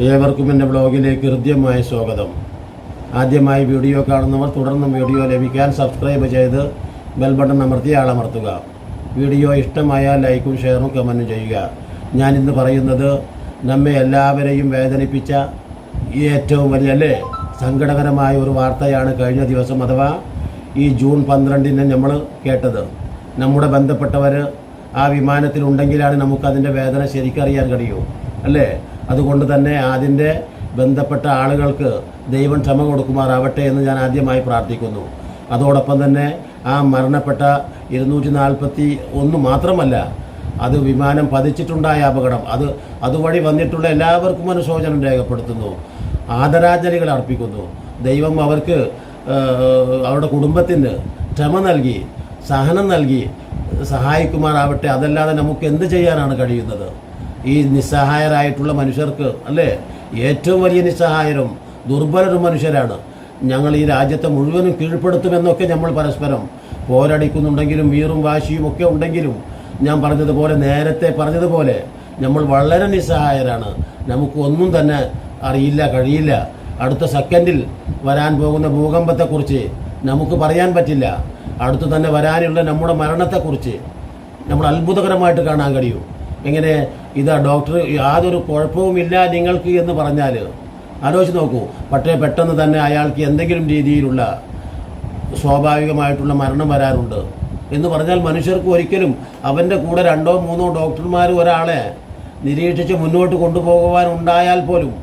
ഏവർക്കും എന്റെ ബ്ലോഗിലേക്ക് ഹൃദ്യമായ സ്വാഗതം. ആദ്യമായി വീഡിയോ കാണുന്നവർ തുടർന്നും വീഡിയോ ലഭിക്കാൻ സബ്സ്ക്രൈബ് ചെയ്ത് ബെൽ ബട്ടൺ അമർത്തി ആളമർത്തുക. വീഡിയോ ഇഷ്ടമായാൽ ലൈക്കും ഷെയറും കമന്റും ചെയ്യുക. ഞാനിന്ന് പറയുന്നത് നമ്മെ എല്ലാവരെയും വേദനിപ്പിച്ച ഏറ്റവും വലിയ അല്ലേ? സങ്കടകരമായ ഒരു വാർത്തയാണ് കഴിഞ്ഞ ദിവസം അഥവാ ഈ ജൂൺ പന്ത്രണ്ടിന് നമ്മൾ കേട്ടത്. നമ്മുടെ ബന്ധപ്പെട്ടവർ ആ വിമാനത്തിലുണ്ടെങ്കിലാണ് നമുക്കതിന്റെ വേദന ശരിക്കറിയാൻ കഴിയൂ. അല്ലേ? അതുകൊണ്ട് തന്നെ അതിന്റെ ബന്ധപ്പെട്ട ആളുകൾക്ക് ദൈവം ക്ഷമ കൊടുക്കുമാറാവട്ടെ എന്ന് ഞാൻ ആദ്യമായി പ്രാർത്ഥിക്കുന്നു. അതോടൊപ്പം തന്നെ ആ മരണപ്പെട്ട ഇരുന്നൂറ്റി നാൽപ്പത്തി ഒന്ന് മാത്രമല്ല അത് വിമാനം പതിച്ചിട്ടുണ്ടായ അപകടം. അത് അതുവഴി വന്നിട്ടുള്ള എല്ലാവർക്കും അനുശോചനം രേഖപ്പെടുത്തുന്നു. ആദരാഞ്ജലികൾ അർപ്പിക്കുന്നു. ദൈവം അവർക്ക് അവരുടെ കുടുംബത്തിന് ക്ഷമ നൽകി സഹനം നൽകി സഹായിക്കുമാറാവട്ടെ. അതല്ലാതെ നമുക്ക് എന്ത് ചെയ്യാനാണ് കഴിയുന്നത്? ഈ നിസ്സഹായരായിട്ടുള്ള മനുഷ്യർക്ക് അല്ലേ? ഏറ്റവും വലിയ നിസ്സഹായരും ദുർബലരും മനുഷ്യരാണ്. ഞങ്ങൾ ഈ രാജ്യത്തെ മുഴുവനും കീഴ്പ്പെടുത്തുമെന്നൊക്കെ നമ്മൾ പരസ്പരം പോരടിക്കുന്നുണ്ടെങ്കിലും വീറും വാശിയും ഒക്കെ ഉണ്ടെങ്കിലും ഞാൻ പറഞ്ഞതുപോലെ നേരത്തെ പറഞ്ഞതുപോലെ നമ്മൾ വളരെ നിസ്സഹായരാണ്. നമുക്കൊന്നും തന്നെ അറിയില്ല കഴിയില്ല. അടുത്ത സെക്കൻഡിൽ വരാൻ പോകുന്ന ഭൂകമ്പത്തെക്കുറിച്ച് നമുക്ക് പറയാൻ പറ്റില്ല. അടുത്ത് തന്നെ വരാനുള്ള നമ്മുടെ മരണത്തെക്കുറിച്ച് നമ്മൾ അത്ഭുതകരമായിട്ട് കാണാൻ കഴിയും. എങ്ങനെ ഇതാ ഡോക്ടർ യാതൊരു കുഴപ്പവുമില്ല നിങ്ങൾക്ക് എന്ന് പറഞ്ഞാൽ ആലോചിച്ച് നോക്കൂ. പക്ഷേ പെട്ടെന്ന് തന്നെ അയാൾക്ക് എന്തെങ്കിലും രീതിയിലുള്ള സ്വാഭാവികമായിട്ടുള്ള മരണം വരാറുണ്ട്. എന്ന് പറഞ്ഞാൽ മനുഷ്യർക്ക് ഒരിക്കലും അവന്റെ കൂടെ രണ്ടോ മൂന്നോ ഡോക്ടർമാർ ഒരാളെ നിരീക്ഷിച്ച് മുന്നോട്ട് കൊണ്ടുപോകുവാൻ ഉണ്ടായാൽ പോലും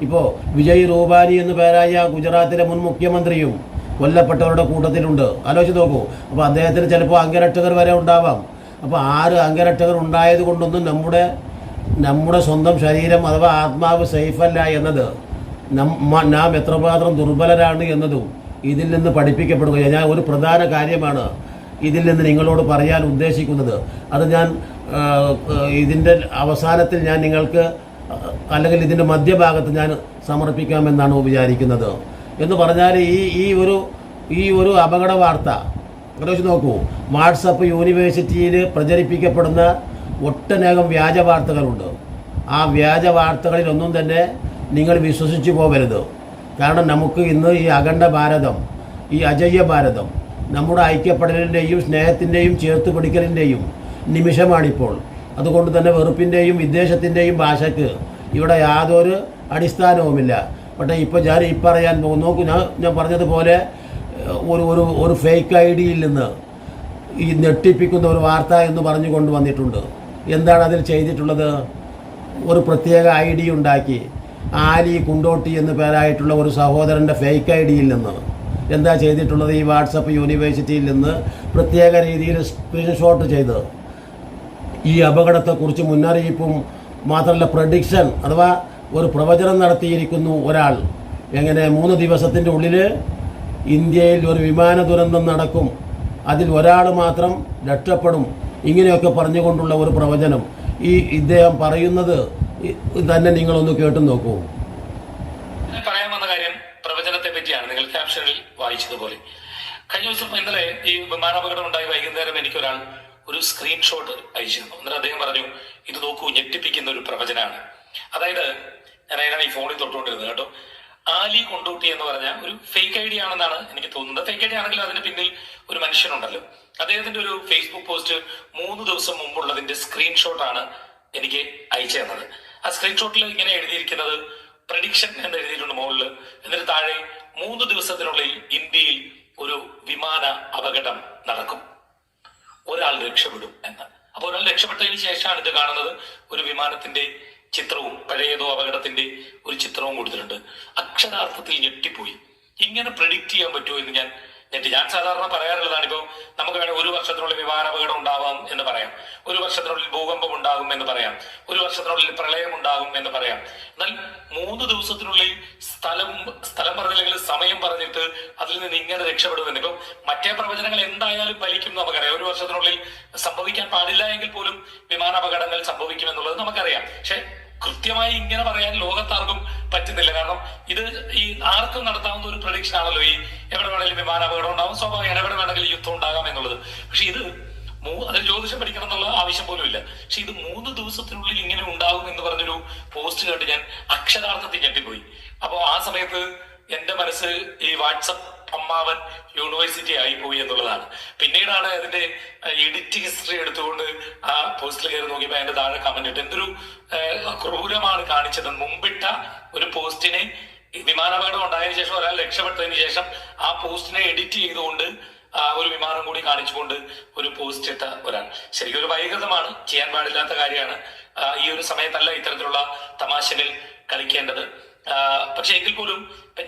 ഇപ്പോൾ വിജയ് റൂപാനി എന്നു പേരായ ഗുജറാത്തിലെ മുൻ മുഖ്യമന്ത്രിയും കൊല്ലപ്പെട്ടവരുടെ കൂട്ടത്തിലുണ്ട്. ആലോചിച്ച് നോക്കൂ. അപ്പോൾ അദ്ദേഹത്തിന് ചിലപ്പോൾ അംഗരക്ഷകർ വരെ ഉണ്ടാവാം. അപ്പോൾ ആറ് അംഗരക്ഷകർ ഉണ്ടായത് കൊണ്ടൊന്നും നമ്മുടെ നമ്മുടെ സ്വന്തം ശരീരം അഥവാ ആത്മാവ് സേഫല്ല എന്നത് നാം എത്രമാത്രം ദുർബലരാണ് എന്നതും ഇതിൽ നിന്ന് പഠിപ്പിക്കപ്പെടുക ഞാൻ ഒരു പ്രധാന കാര്യമാണ് ഇതിൽ നിന്ന് നിങ്ങളോട് പറയാൻ ഉദ്ദേശിക്കുന്നത്. അത് ഞാൻ ഇതിന്റെ അവസാനത്തിൽ ഞാൻ നിങ്ങൾക്ക് അല്ലെങ്കിൽ ഇതിന്റെ മധ്യഭാഗത്ത് ഞാൻ സമർപ്പിക്കാമെന്നാണ് വിചാരിക്കുന്നത്. എന്ന് പറഞ്ഞാൽ ഈ ഈ ഒരു ഈ ഒരു അപകട വാർത്ത ആലോചിച്ച് നോക്കൂ. വാട്സപ്പ് യൂണിവേഴ്സിറ്റിയിൽ പ്രചരിപ്പിക്കപ്പെടുന്ന ഒട്ടനേകം വ്യാജ വാർത്തകളുണ്ട് ആ വ്യാജ വാർത്തകളിലൊന്നും തന്നെ നിങ്ങൾ വിശ്വസിച്ചു പോകരുത്. കാരണം നമുക്ക് ഇന്ന് ഈ അഖണ്ഡ ഭാരതം ഈ അജയ്യ ഭാരതം നമ്മുടെ ഐക്യപ്പെടലിന്റെയും സ്നേഹത്തിന്റെയും ചേർത്ത് പിടിക്കലിന്റെയും നിമിഷമാണിപ്പോൾ. അതുകൊണ്ട് തന്നെ വെറുപ്പിന്റെയും വിദ്വേഷത്തിന്റെയും ഭാഷയ്ക്ക് ഇവിടെ യാതൊരു അടിസ്ഥാനവുമില്ല. പക്ഷേ ഇപ്പോൾ ഞാൻ ഈ പറയാൻ പോകും നോക്കൂ ഞാൻ ഞാൻ പറഞ്ഞതുപോലെ ഒരു ഒരു ഒരു ഫേക്ക് ഐ ഡിയിൽ നിന്ന് ഈ ഞെട്ടിപ്പിക്കുന്ന ഒരു വാർത്ത എന്ന് പറഞ്ഞു കൊണ്ടുവന്നിട്ടുണ്ട് എന്താണ് അതിൽ ചെയ്തിട്ടുള്ളത്? ഒരു പ്രത്യേക ഐ ഡി ഉണ്ടാക്കി. ആലി കുണ്ടോട്ടി എന്ന പേരായിട്ടുള്ള ഒരു സഹോദരന്റെ ഫേക്ക് ഐ ഡിയിൽ നിന്ന്. എന്താ ചെയ്തിട്ടുള്ളത്? ഈ വാട്സപ്പ് യൂണിവേഴ്സിറ്റിയിൽ നിന്ന് പ്രത്യേക രീതിയിൽ സ്ക്രീൻഷോട്ട് ചെയ്ത് ഈ അപകടത്തെക്കുറിച്ച് മുന്നറിയിപ്പും മാത്രമല്ല പ്രഡിക്ഷൻ അഥവാ ഒരു പ്രവചനം നടത്തിയിരിക്കുന്നു ഒരാൾ. എങ്ങനെ? മൂന്ന് ദിവസത്തിന്റെ ഉള്ളിൽ ഇന്ത്യയിൽ ഒരു വിമാന ദുരന്തം നടക്കും. അതിൽ ഒരാൾ മാത്രം രക്ഷപ്പെടും. ഇങ്ങനെയൊക്കെ പറഞ്ഞുകൊണ്ടുള്ള ഒരു പ്രവചനം. ഈ ഇദ്ദേഹം പറയുന്നത് തന്നെ നിങ്ങളൊന്ന് കേട്ടു നോക്കൂ. പറയാൻ വന്ന കാര്യം പ്രവചനത്തെ പറ്റിയാണ്. നിങ്ങൾ ക്യാപ്ഷനിൽ വായിച്ചതുപോലെ. കഴിഞ്ഞ ദിവസം ഇന്നലെ ഈ വിമാനാപകടം ഉണ്ടായി വൈകുന്നേരം എനിക്കൊരാൾ ഒരു സ്ക്രീൻഷോട്ട് അയച്ചിരുന്നു. എന്നിട്ട് അദ്ദേഹം പറഞ്ഞു ഇത് നോക്കൂ ഞെട്ടിപ്പിക്കുന്ന ഒരു പ്രവചനമാണ്. അതായത് ഞാൻ അതിനാണ് ഈ ഫോണിൽ തൊട്ടുകൊണ്ടിരുന്നത് കേട്ടോ. ആലി കൊണ്ടോട്ടി എന്ന് പറഞ്ഞ ഒരു ഫേക്ക് ഐ ഡി ആണെന്നാണ് എനിക്ക് തോന്നുന്നത്. ഫേക്ക് ഐ ഡി ആണെങ്കിൽ അതിന് പിന്നിൽ ഒരു മനുഷ്യനുണ്ടല്ലോ. അദ്ദേഹത്തിന്റെ ഒരു ഫേസ്ബുക്ക് പോസ്റ്റ് മൂന്ന് ദിവസം മുമ്പുള്ളതിന്റെ ആണ് എനിക്ക് അയച്ചു തന്നത്. ആ സ്ക്രീൻഷോട്ടിൽ ഇങ്ങനെ എഴുതിയിരിക്കുന്നത് പ്രഡിക്ഷൻ എന്ന് എഴുതിയിട്ടുണ്ട് മുകളിൽ. എന്നിട്ട് താഴെ മൂന്ന് ദിവസത്തിനുള്ളിൽ ഇന്ത്യയിൽ ഒരു വിമാന അപകടം നടക്കും. ഒരാൾ രക്ഷപ്പെടും എന്ന്. അപ്പൊ ഒരാൾ രക്ഷപ്പെട്ടതിന് ശേഷമാണ് ഇത് കാണുന്നത്. ഒരു വിമാനത്തിന്റെ ചിത്രവും പഴയതോ അപകടത്തിന്റെ അക്ഷരാർത്ഥത്തിൽ ഞെട്ടിപ്പോയി. ഇങ്ങനെ പ്രഡിക്റ്റ് ചെയ്യാൻ പറ്റുമോ എന്ന് ഞാൻ ഞെട്ടി ഞാൻ സാധാരണ പറയാറുള്ളതാണ് ഇപ്പോ നമുക്ക് വേണമെങ്കിൽ ഒരു വർഷത്തിനുള്ളിൽ വിമാനാപകടം ഉണ്ടാവാം എന്ന് പറയാം. ഒരു വർഷത്തിനുള്ളിൽ ഭൂകമ്പം ഉണ്ടാകും എന്ന് പറയാം. ഒരു വർഷത്തിനുള്ളിൽ പ്രളയം ഉണ്ടാകും എന്ന് പറയാം. എന്നാൽ മൂന്ന് ദിവസത്തിനുള്ളിൽ സ്ഥലം സ്ഥലം പറഞ്ഞില്ലെങ്കിൽ സമയം പറഞ്ഞിട്ട് അതിൽ നിന്ന് ഇങ്ങനെ രക്ഷപ്പെടുമെന്ന്. ഇപ്പം മറ്റേ പ്രവചനങ്ങൾ എന്തായാലും ഫലിക്കും നമുക്കറിയാം. ഒരു വർഷത്തിനുള്ളിൽ സംഭവിക്കാൻ പാടില്ല എങ്കിൽ പോലും വിമാനാപകടങ്ങൾ സംഭവിക്കും എന്നുള്ളത് നമുക്കറിയാം. പക്ഷെ കൃത്യമായി ഇങ്ങനെ പറയാൻ ലോകത്താർക്കും പറ്റുന്നില്ല. കാരണം ഇത് ഈ ആർക്കും നടത്താവുന്ന ഒരു പ്രഡിക്ഷൻ ആണല്ലോ ഈ എവിടെ വേണമെങ്കിലും വിമാനാപകടം ഉണ്ടാവും. സ്വാഭാവികം എവിടെ വേണമെങ്കിലും യുദ്ധം ഉണ്ടാകാം എന്നുള്ളത്. പക്ഷെ ഇത് അതിൽ ജ്യോതിഷം പഠിക്കണം എന്നുള്ള ആവശ്യം പോലും ഇല്ല. പക്ഷെ ഇത് മൂന്ന് ദിവസത്തിനുള്ളിൽ ഇങ്ങനെ ഉണ്ടാകും എന്ന് പറഞ്ഞൊരു പോസ്റ്റ് കണ്ട് ഞാൻ അക്ഷരാർത്ഥത്തിൽ ഞെട്ടിപ്പോയി. അപ്പോൾ ആ സമയത്ത് എന്റെ മനസ്സിൽ ഈ വാട്സപ്പ് അമ്മാവൻ യൂണിവേഴ്സിറ്റി ആയി പോയി എന്നുള്ളതാണ്. പിന്നീടാണ് അതിന്റെ എഡിറ്റ് ഹിസ്റ്ററി എടുത്തുകൊണ്ട് ആ പോസ്റ്റിൽ കയറി നോക്കിയപ്പോൾ അതിന്റെ താഴെ കമന്റ് ഇട്ട്. എന്തൊരു ക്രൂരമാണ് കാണിച്ചത്. മുമ്പിട്ട ഒരു പോസ്റ്റിനെ വിമാനാപകടം ഉണ്ടായതിനു ശേഷം ഒരാൾ രക്ഷപ്പെട്ടതിന് ശേഷം ആ പോസ്റ്റിനെ എഡിറ്റ് ചെയ്തുകൊണ്ട് ആ ഒരു വിമാനം കൂടി കാണിച്ചുകൊണ്ട് ഒരു പോസ്റ്റ് ഇട്ട ഒരാൾ. ശരിക്കും ഒരു വൈകൃതമാണ്. ചെയ്യാൻ പാടില്ലാത്ത കാര്യമാണ്. ഈ ഒരു സമയത്തല്ല ഇത്തരത്തിലുള്ള തമാശകൾ കളിക്കേണ്ടത്. പക്ഷെ എങ്കിൽ പോലും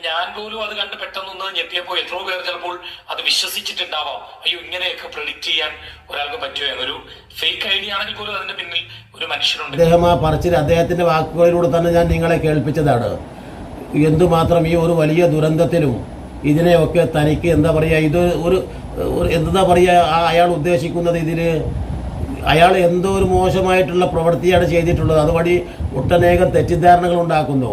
ഞാൻ പോലും അത് കണ്ട് പെട്ടെന്നൊന്ന് ഞെട്ടിയപ്പോൾ എത്രയോ പേർ ചിലപ്പോൾ അത് വിശ്വസിച്ചിട്ടുണ്ടാവാം. അയ്യോ ഇങ്ങനെയൊക്കെ പ്രെഡിക്റ്റ് ചെയ്യാൻ ഒരാൾക്ക് പറ്റുമോ ഒരു ഫേക്ക് ഐഡിയ ആണെങ്കിൽ പോലും അതിന്റെ പിന്നിൽ ഒരു മനുഷ്യനുണ്ട്. അദ്ദേഹം ആ പറച്ചിൽ അദ്ദേഹത്തിന്റെ വാക്കുകളിലൂടെ തന്നെ ഞാൻ നിങ്ങളെ കേൾപ്പിച്ചതാണ്. എന്തുമാത്രം ഈ ഒരു വലിയ ദുരന്തത്തിലും ഇതിനെയൊക്കെ തനിക്ക് എന്താ പറയുക ഇത് ഒരു എന്താ പറയുക അയാൾ ഉദ്ദേശിക്കുന്നത് ഇതിൽ അയാൾ എന്തോ ഒരു മോശമായിട്ടുള്ള പ്രവൃത്തിയാണ് ചെയ്തിട്ടുള്ളത്. അതുവഴി ഒട്ടനേകം തെറ്റിദ്ധാരണകൾ ഉണ്ടാക്കുന്നു.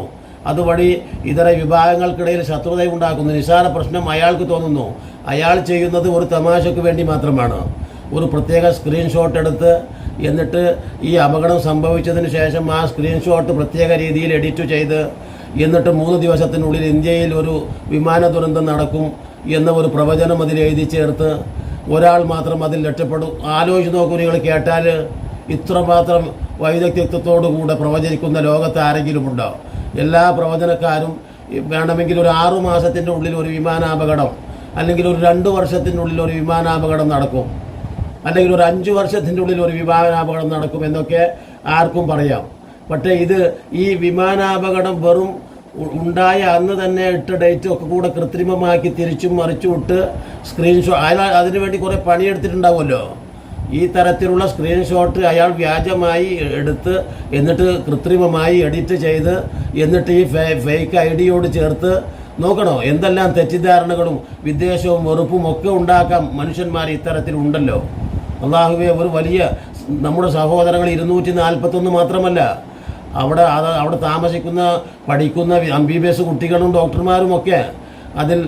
അതുവഴി ഇതര വിഭാഗങ്ങൾക്കിടയിൽ ശത്രുത ഉണ്ടാക്കുന്നു. നിസ്സാര പ്രശ്നം അയാൾക്ക് തോന്നുന്നു. അയാൾ ചെയ്യുന്നത് ഒരു തമാശയ്ക്ക് വേണ്ടി മാത്രമാണ്. ഒരു പ്രത്യേക സ്ക്രീൻഷോട്ട് എടുത്ത് എന്നിട്ട് ഈ അപകടം സംഭവിച്ചതിന് ശേഷം ആ സ്ക്രീൻഷോട്ട് പ്രത്യേക രീതിയിൽ എഡിറ്റ് ചെയ്ത് എന്നിട്ട് മൂന്ന് ദിവസത്തിനുള്ളിൽ ഇന്ത്യയിൽ ഒരു വിമാന ദുരന്തം നടക്കും എന്ന ഒരു പ്രവചനം അതിൽ എഴുതി ചേർത്ത് ഒരാൾ മാത്രം അതിൽ രക്ഷപ്പെടും. ആലോചിച്ച് നോക്കൂ നിങ്ങൾ കേട്ടാൽ ഇത്രമാത്രം വൈദഗ്ധ്യത്വത്തോടു കൂടെ പ്രവചിക്കുന്ന ലോകത്ത് ആരെങ്കിലും ഉണ്ടോ എല്ലാ പ്രവചനക്കാരും വേണമെങ്കിൽ ഒരു ആറു മാസത്തിന്റെ ഉള്ളിൽ ഒരു വിമാനാപകടം അല്ലെങ്കിൽ ഒരു രണ്ട് വർഷത്തിന്റെ ഉള്ളിൽ ഒരു വിമാനാപകടം നടക്കും അല്ലെങ്കിൽ ഒരു അഞ്ച് വർഷത്തിന്റെ ഉള്ളിൽ ഒരു വിമാനാപകടം നടക്കും എന്നൊക്കെ ആർക്കും പറയാം. പക്ഷേ ഇത് ഈ വിമാനാപകടം വെറും ഉണ്ടായ അന്ന് തന്നെ ഇട്ട ഡേറ്റ് ഒക്കെ കൂടെ കൃത്രിമമാക്കി തിരിച്ചും മറിച്ചും ഇട്ട് സ്ക്രീൻഷോട്ട് അതിനുവേണ്ടി കുറേ പണിയെടുത്തിട്ടുണ്ടാവുമല്ലോ? ഈ തരത്തിലുള്ള സ്ക്രീൻഷോട്ട് അയാൾ വ്യാജമായി എടുത്ത് എന്നിട്ട് കൃത്രിമമായി എഡിറ്റ് ചെയ്ത് എന്നിട്ട് ഈ ഫേക്ക് ഐ ഡിയോട് ചേർത്ത് നോക്കണോ? എന്തെല്ലാം തെറ്റിദ്ധാരണകളും വിദ്വേഷവും വെറുപ്പും ഒക്കെ ഉണ്ടാക്കാം മനുഷ്യന്മാർ ഇത്തരത്തിലുണ്ടല്ലോ. അള്ളാഹുവെ ഒരു വലിയ നമ്മുടെ സഹോദരങ്ങൾ ഇരുന്നൂറ്റി നാൽപ്പത്തൊന്ന് മാത്രമല്ല. അവിടെ അവിടെ താമസിക്കുന്ന പഠിക്കുന്ന എം ബി ബി എസ് കുട്ടികളും ഡോക്ടർമാരും ഒക്കെ അതിൽ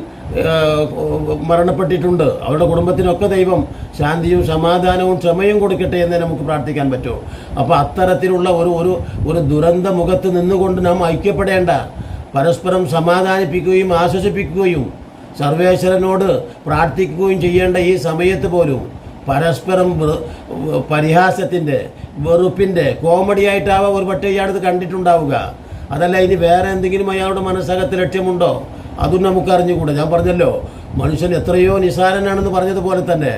മരണപ്പെട്ടിട്ടുണ്ട്. അവരുടെ കുടുംബത്തിനൊക്കെ ദൈവം ശാന്തിയും സമാധാനവും ക്ഷമയും കൊടുക്കട്ടെ എന്ന് നമുക്ക് പ്രാർത്ഥിക്കാൻ പറ്റൂ. അപ്പോൾ അത്തരത്തിലുള്ള ഒരു ഒരു ഒരു ദുരന്ത മുഖത്ത് നിന്നുകൊണ്ട് നാം ഐക്യപ്പെടേണ്ട. പരസ്പരം സമാധാനിപ്പിക്കുകയും ആശ്വസിപ്പിക്കുകയും സർവേശ്വരനോട് പ്രാർത്ഥിക്കുകയും ചെയ്യേണ്ട ഈ സമയത്ത് പോലും പരസ്പരം പരിഹാസത്തിന്റെ വെറുപ്പിന്റെ കോമഡി ആയിട്ടാവാം ഒരു പക്ഷേ ഇയാളത് കണ്ടിട്ടുണ്ടാവുക. അതല്ല ഇനി വേറെ എന്തെങ്കിലും അയാളുടെ മനസ്സകത്ത് ലക്ഷ്യമുണ്ടോ? അതും നമുക്ക് അറിഞ്ഞുകൂടാ ഞാൻ പറഞ്ഞല്ലോ മനുഷ്യൻ എത്രയോ നിസാരനാണെന്ന് പറഞ്ഞതുപോലെ തന്നെ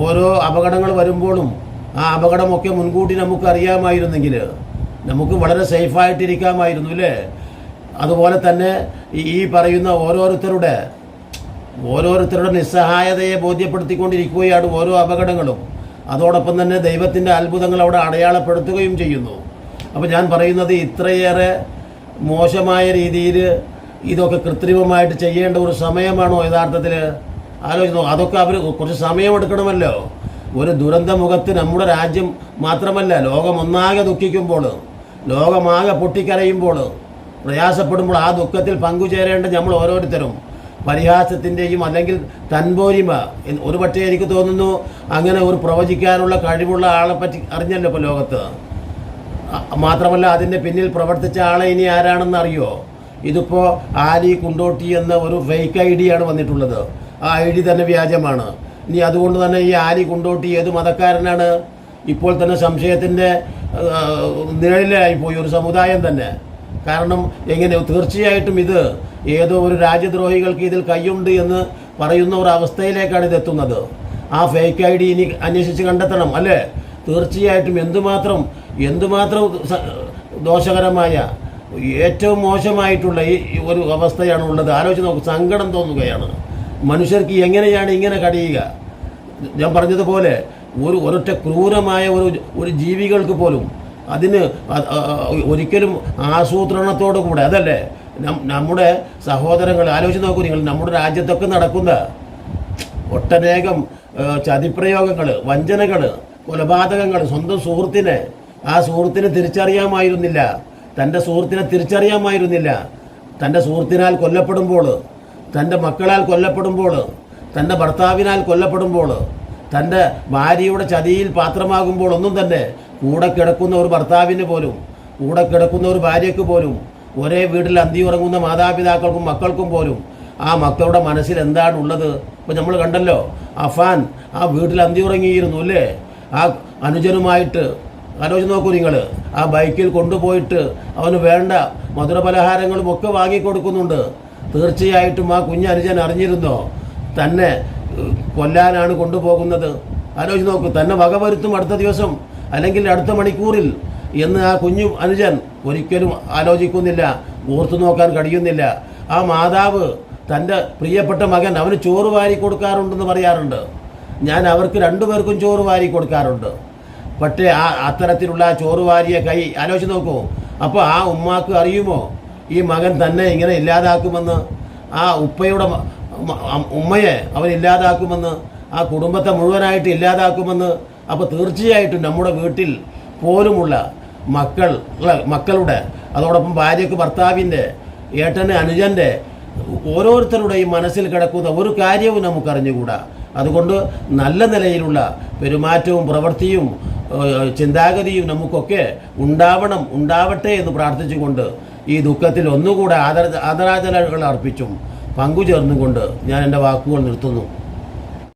ഓരോ അപകടങ്ങൾ വരുമ്പോഴും ആ അപകടമൊക്കെ മുൻകൂട്ടി നമുക്ക് അറിയാമായിരുന്നെങ്കിൽ നമുക്ക് വളരെ സേഫായിട്ടിരിക്കാമായിരുന്നു അല്ലേ? അതുപോലെ തന്നെ ഈ പറയുന്ന ഓരോരുത്തരുടെ ഓരോരുത്തരുടെ നിസ്സഹായതയെ ബോധ്യപ്പെടുത്തിക്കൊണ്ടിരിക്കുകയാണ് ഓരോ അപകടങ്ങളും. അതോടൊപ്പം തന്നെ ദൈവത്തിന്റെ അത്ഭുതങ്ങൾ അവിടെ അടയാളപ്പെടുത്തുകയും ചെയ്യുന്നു. അപ്പോൾ ഞാൻ പറയുന്നത് ഇത്രയേറെ മോശമായ രീതിയിൽ ഇതൊക്കെ കൃത്രിമമായിട്ട് ചെയ്യേണ്ട ഒരു സമയമാണോ യഥാർത്ഥത്തിൽ ആലോചിച്ചു അതൊക്കെ അവർ കുറച്ച് സമയമെടുക്കണമല്ലോ. ഒരു ദുരന്ത മുഖത്ത് നമ്മുടെ രാജ്യം മാത്രമല്ല ലോകം ഒന്നാകെ ദുഃഖിക്കുമ്പോൾ ലോകമാകെ പൊട്ടിക്കരയുമ്പോൾ പ്രയാസപ്പെടുമ്പോൾ ആ ദുഃഖത്തിൽ പങ്കുചേരേണ്ട നമ്മൾ ഓരോരുത്തരും. പരിഹാസത്തിന്റെയും അല്ലെങ്കിൽ തൻപോരിമ. ഒരു പക്ഷേ എനിക്ക് തോന്നുന്നു അങ്ങനെ ഒരു പ്രവചിക്കാനുള്ള കഴിവുള്ള ആളെ പറ്റി അറിഞ്ഞല്ലോ ഇപ്പോൾ ലോകത്ത്. മാത്രമല്ല അതിന്റെ പിന്നിൽ പ്രവർത്തിച്ച ആളെ ഇനി ആരാണെന്ന് അറിയോ? ഇതിപ്പോൾ ആലി കുണ്ടോട്ടി എന്ന ഒരു ഫേക്ക് ഐ ഡിയാണ് വന്നിട്ടുള്ളത്. ആ ഐ ഡി തന്നെ വ്യാജമാണ്. ഇനി അതുകൊണ്ട് തന്നെ ഈ ആലി കുണ്ടോട്ടി ഏത് മതക്കാരനാണ്? ഇപ്പോൾ തന്നെ സംശയത്തിന്റെ നിഴലിലായി പോയി ഒരു സമുദായം തന്നെ. കാരണം എങ്ങനെ തീർച്ചയായിട്ടും ഇത് ഏതോ ഒരു രാജ്യദ്രോഹികൾക്ക് ഇതിൽ കൈയുണ്ട് എന്ന് പറയുന്ന ഒരു അവസ്ഥയിലേക്കാണ് ഇത് എത്തുന്നത്. ആ ഫേക്ക് ഐ ഡി ഇനി അന്വേഷിച്ച് കണ്ടെത്തണം അല്ലേ? തീർച്ചയായിട്ടും എന്തുമാത്രം എന്തുമാത്രം ദോഷകരമായ ഏറ്റവും മോശമായിട്ടുള്ള ഈ ഒരു അവസ്ഥയാണ് ഉള്ളത്. ആലോചിച്ച് നോക്ക് സങ്കടം തോന്നുകയാണ്. മനുഷ്യർക്ക് എങ്ങനെയാണ് ഇങ്ങനെ കഴിയുക? ഞാൻ പറഞ്ഞതുപോലെ ഒരു ഒരൊറ്റ ക്രൂരമായ ഒരു ഒരു ജീവികൾക്ക് പോലും അതിന് ഒരിക്കലും ആസൂത്രണത്തോടു കൂടെ അതല്ലേ? നമ്മുടെ സഹോദരങ്ങൾ ആലോചിച്ച് നോക്കൂ നിങ്ങൾ നമ്മുടെ രാജ്യത്തൊക്കെ നടക്കുന്ന ഒട്ടനേകം ചതിപ്രയോഗങ്ങൾ വഞ്ചനകൾ കൊലപാതകങ്ങൾ സ്വന്തം സുഹൃത്തിനെ ആ സുഹൃത്തിനെ തിരിച്ചറിയാമായിരുന്നില്ല. തന്റെ സുഹൃത്തിനെ തിരിച്ചറിയാമായിരുന്നില്ല. തന്റെ സുഹൃത്തിനാൽ കൊല്ലപ്പെടുമ്പോൾ തന്റെ മക്കളാൽ കൊല്ലപ്പെടുമ്പോൾ തന്റെ ഭർത്താവിനാൽ കൊല്ലപ്പെടുമ്പോൾ തന്റെ ഭാര്യയുടെ ചതിയിൽ പാത്രമാകുമ്പോൾ ഒന്നും തന്നെ കൂടെ കിടക്കുന്ന ഒരു ഭർത്താവിന് പോലും കൂടെ കിടക്കുന്ന ഒരു ഭാര്യയ്ക്ക് പോലും ഒരേ വീട്ടിൽ അന്തി ഉറങ്ങുന്ന മാതാപിതാക്കൾക്കും മക്കൾക്കും പോലും ആ മക്കളുടെ മനസ്സിൽ എന്താണ് ഉള്ളത്? ഇപ്പം നമ്മൾ കണ്ടല്ലോ അഫാൻ ആ വീട്ടിൽ അന്തി ഉറങ്ങിയിരുന്നു അല്ലേ? ആ അനുജനുമായിട്ട് ആലോചിച്ച് നോക്കൂ നിങ്ങൾ ആ ബൈക്കിൽ കൊണ്ടുപോയിട്ട് അവന് വേണ്ട മധുരപലഹാരങ്ങളും ഒക്കെ വാങ്ങിക്കൊടുക്കുന്നുണ്ട്. തീർച്ചയായിട്ടും ആ കുഞ്ഞ് അനുജൻ അറിഞ്ഞിരുന്നോ? തന്നെ കൊല്ലാനാണ് കൊണ്ടുപോകുന്നത്. ആലോചിച്ച് നോക്കൂ തന്നെ വകവരുത്തും അടുത്ത ദിവസം അല്ലെങ്കിൽ അടുത്ത മണിക്കൂറിൽ എന്ന് ആ കുഞ്ഞും അനുജൻ ഒരിക്കലും ആലോചിക്കുന്നില്ല ഓർത്തു നോക്കാൻ കഴിയുന്നില്ല. ആ മാതാവ് തന്റെ പ്രിയപ്പെട്ട മകൻ അവന് ചോറ് വാരി കൊടുക്കാറുണ്ടെന്ന് പറയാറുണ്ട്. ഞാൻ അവർക്ക് രണ്ടുപേർക്കും ചോറ് വാരി കൊടുക്കാറുണ്ട്. പക്ഷേ ആ അത്തരത്തിലുള്ള ആ ചോറ് വാരിയ കൈ ആലോചിച്ച് നോക്കൂ. അപ്പോൾ ആ ഉമ്മാക്ക് അറിയുമോ? ഈ മകൻ തന്നെ ഇങ്ങനെ ഇല്ലാതാക്കുമെന്ന്? ആ ഉപ്പയുടെ ഉമ്മയെ അവൻ ഇല്ലാതാക്കുമെന്ന്? ആ കുടുംബത്തെ മുഴുവനായിട്ട് ഇല്ലാതാക്കുമെന്ന്? അപ്പോൾ തീർച്ചയായിട്ടും നമ്മുടെ വീട്ടിൽ പോലുമുള്ള മക്കൾ മക്കളുടെ അതോടൊപ്പം ഭാര്യക്ക് ഭർത്താവിന്റെ ഏട്ടന് അനുജന്റെ ഓരോരുത്തരുടെയും മനസ്സിൽ കിടക്കുന്ന ഒരു കാര്യവും നമുക്കറിഞ്ഞുകൂടാ. അതുകൊണ്ട് നല്ല നിലയിലുള്ള പെരുമാറ്റവും പ്രവൃത്തിയും ചിന്താഗതിയും നമുക്കൊക്കെ ഉണ്ടാവണം ഉണ്ടാവട്ടെ എന്ന് പ്രാർത്ഥിച്ചുകൊണ്ട് ഈ ദുഃഖത്തിൽ ഒന്നുകൂടെ ആദര ആദരാഞ്ജലികൾ അർപ്പിച്ചും പങ്കുചേർന്നുകൊണ്ട് ഞാൻ എന്റെ വാക്കുകൾ നിർത്തുന്നു.